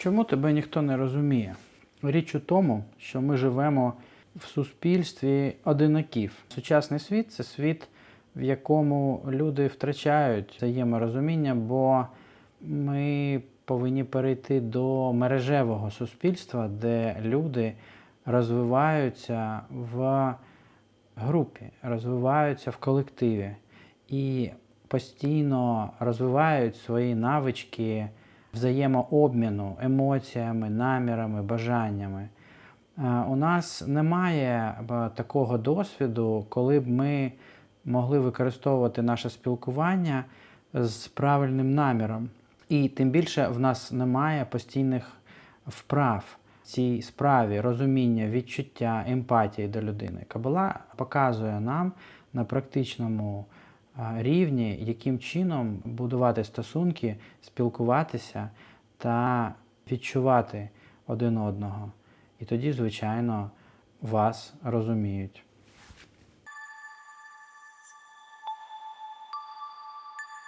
Чому тебе ніхто не розуміє? Річ у тому, що ми живемо в суспільстві одинаків. Сучасний світ це світ, в якому люди втрачають взаєморозуміння, бо ми повинні перейти до мережевого суспільства, де люди розвиваються в групі, розвиваються в колективі і постійно розвивають свої навички взаємообміну емоціями, намірами, бажаннями. Е, У нас немає е, такого досвіду, коли б ми могли використовувати наше спілкування з правильним наміром. І тим більше в нас немає постійних вправ в цій справі, розуміння, відчуття, емпатії до людини. Кабала показує нам на практичному рівні, яким чином будувати стосунки, спілкуватися та відчувати один одного. І тоді, звичайно, вас розуміють.